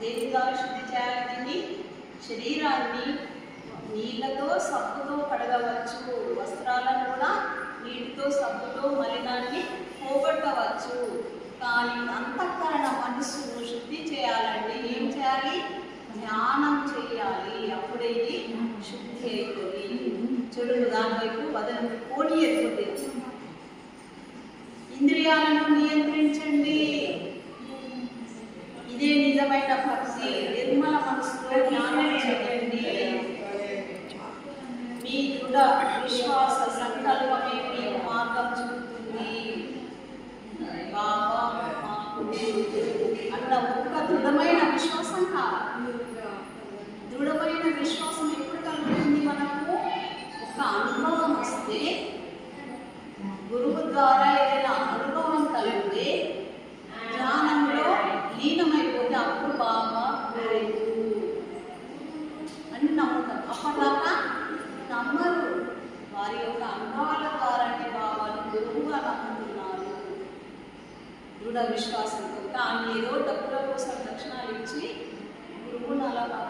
దేని శుద్ధి చేయాలండి శరీరాన్ని నీళ్ళతో సబ్బుతో కడగవచ్చు వస్త్రాలను కూడా నీటితో సబ్బుతో మలినాన్ని పోగొట్టవచ్చు కానీ అంతఃకరణ మనస్సును శుద్ధి చేయాలంటే ఏం చేయాలి ధ్యానం చేయాలి అప్పుడే శుద్ధి అవుతుంది చెడు దానివైపు వదన పోటీ అవుతుంది ఇంద్రియాలను నియంత్రించండి ভাবছি దృఢ విశ్వాసంతో తాను ఏదో డబ్బుల కోసం దక్షిణాలు ఇచ్చి గురువును అలా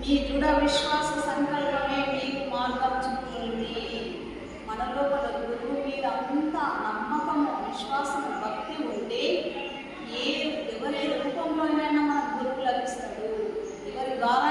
మీ దృఢ విశ్వాస సంకల్పమే మీకు మార్గం చూపుతుంది మన గురువు మీద అంత నమ్మకము విశ్వాసం భక్తి ఉంటే ఏ ఎవరి రూపంలోనైనా మన గురువు లభిస్తాడు ఎవరి ద్వారా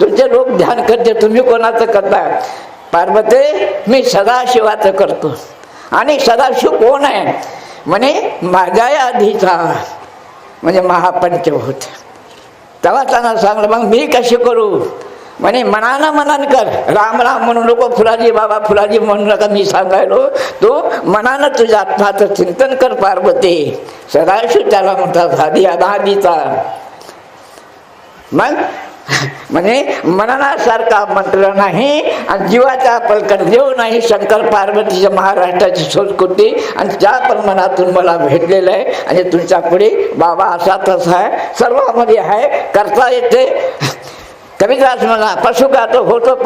तुमचे लोक ध्यान करते तुम्ही कोणाचं करता पार्वते मी सदाशिवाचं करतो आणि सदाशिव कोण आहे म्हणे माझ्या आधीचा म्हणजे महापंच होत तेव्हा त्यांना सांगलं मग मी कसे करू म्हणे मनानं मनन कर राम राम म्हणू नको फुलाजी बाबा फुलाजी म्हणू नका मी सांगायलो तू मनानं तुझ्या आत्माचं चिंतन कर पार्वती सदाशिव त्याला म्हणतात आधी आधीचा मग म्हणजे मनासारखा मंत्र नाही आणि जीवाचा पलकड देऊ नाही शंकर पार्वतीच्या महाराष्ट्राची संस्कृती आणि त्या पण मनातून मला भेटलेलं आहे आणि तुमच्या पुढे बाबा असा तसा आहे सर्वामध्ये आहे करता येते कविताच म्हणा तो होतो पण